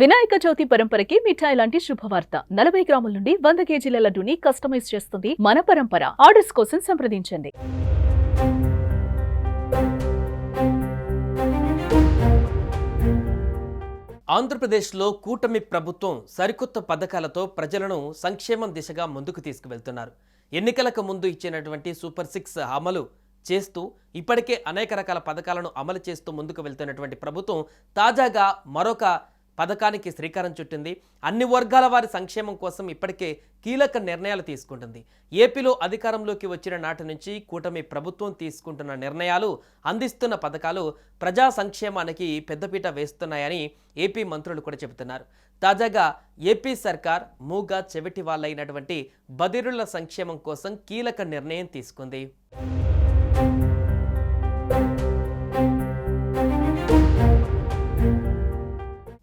వినాయక చవితి పరంపరకి మిఠాయి లాంటి శుభవార్త. నలభై గ్రాముల నుండి వంద కేజీల లడ్డూని కస్టమైజ్ చేస్తుంది మన పరంపర. ఆర్డర్స్ కోసం సంప్రదించండి. ఆంధ్రప్రదేశ్లో కూటమి ప్రభుత్వం సరికొత్త పథకాలతో ప్రజలను సంక్షేమం దిశగా ముందుకు తీసుకువెళ్తున్నారు. ఎన్నికలకు ముందు ఇచ్చినటువంటి సూపర్ సిక్స్ అమలు చేస్తూ ఇప్పటికే అనేక రకాల పథకాలను అమలు చేస్తూ ముందుకు వెళ్తున్నటువంటి ప్రభుత్వం తాజాగా మరొక పథకానికి శ్రీకారం చుట్టింది. అన్ని వర్గాల వారి సంక్షేమం కోసం ఇప్పటికే కీలక నిర్ణయాలు తీసుకుంటుంది. ఏపీలో అధికారంలోకి వచ్చిన నాటి నుంచి కూటమి ప్రభుత్వం తీసుకుంటున్న నిర్ణయాలు అందిస్తున్న పథకాలు ప్రజా సంక్షేమానికి పెద్దపీట వేస్తున్నాయని ఏపీ మంత్రులు కూడా చెబుతున్నారు. తాజాగా ఏపీ సర్కార్ మూగా చెవిటి వాళ్ళైనటువంటి బదిరుల సంక్షేమం కోసం కీలక నిర్ణయం తీసుకుంది.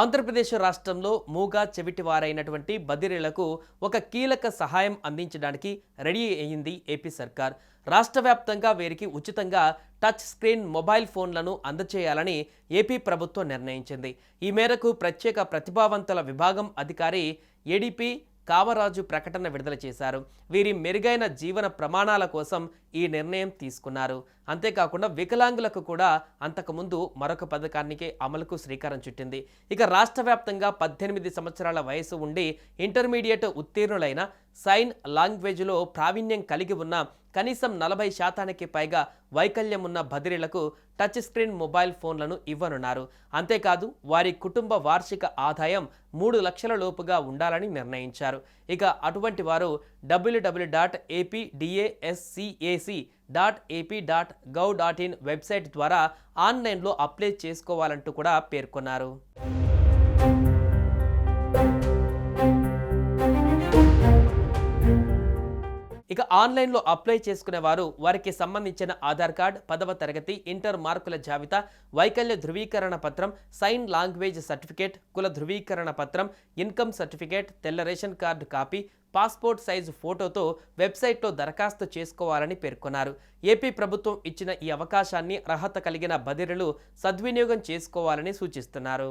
ఆంధ్రప్రదేశ్ రాష్ట్రంలో మూగా చెవిటివారైనటువంటి బదిరీలకు ఒక కీలక సహాయం అందించడానికి రెడీ అయింది ఏపీ సర్కార్. రాష్ట్ర వ్యాప్తంగా వీరికి ఉచితంగా టచ్ స్క్రీన్ మొబైల్ ఫోన్లను అందచేయాలని ఏపీ ప్రభుత్వం నిర్ణయించింది. ఈ మేరకు ప్రత్యేక ప్రతిభావంతుల విభాగం అధికారి ఏడీపీ కామరాజు ప్రకటన విడుదల చేశారు. వీరి మెరుగైన జీవన ప్రమాణాల కోసం ఈ నిర్ణయం తీసుకున్నారు. అంతేకాకుండా వికలాంగులకు కూడా అంతకుముందు మరొక పథకానికి అమలుకు శ్రీకారం చుట్టింది. ఇక రాష్ట్ర వ్యాప్తంగా పద్దెనిమిది సంవత్సరాల వయసు ఉండి ఇంటర్మీడియట్ ఉత్తీర్ణులైన సైన్ లాంగ్వేజ్లో ప్రావీణ్యం కలిగి ఉన్న కనీసం నలభై శాతానికి పైగా వైకల్యం ఉన్న బదిరీలకు టచ్ స్క్రీన్ మొబైల్ ఫోన్లను ఇవ్వనున్నారు. అంతేకాదు వారి కుటుంబ వార్షిక ఆదాయం మూడు లక్షల లోపుగా ఉండాలని నిర్ణయించారు. ఇక అటువంటి వారు W W dot APDASCAC dot AP dot gov dot in website ద్వారా ఆన్లైన్లో అప్లై చేసుకోవాలంటూ కూడా పేర్కొన్నారు. ఇక ఆన్లైన్లో అప్లై చేసుకునే వారు వారికి సంబంధించిన ఆధార్ కార్డ్ పదవ తరగతి ఇంటర్ మార్కుల జాబితా వైకల్య ధృవీకరణ పత్రం సైన్ లాంగ్వేజ్ సర్టిఫికేట్ కుల ధృవీకరణ పత్రం ఇన్కమ్ సర్టిఫికేట్ తెల్ల ration card copy passport size ఫోటోతో వెబ్సైట్లో దరఖాస్తు చేసుకోవాలని పేర్కొన్నారు. ఏపీ ప్రభుత్వం ఇచ్చిన ఈ అవకాశాన్ని అర్హత కలిగిన బదిరులు సద్వినియోగం చేసుకోవాలని సూచిస్తున్నారు.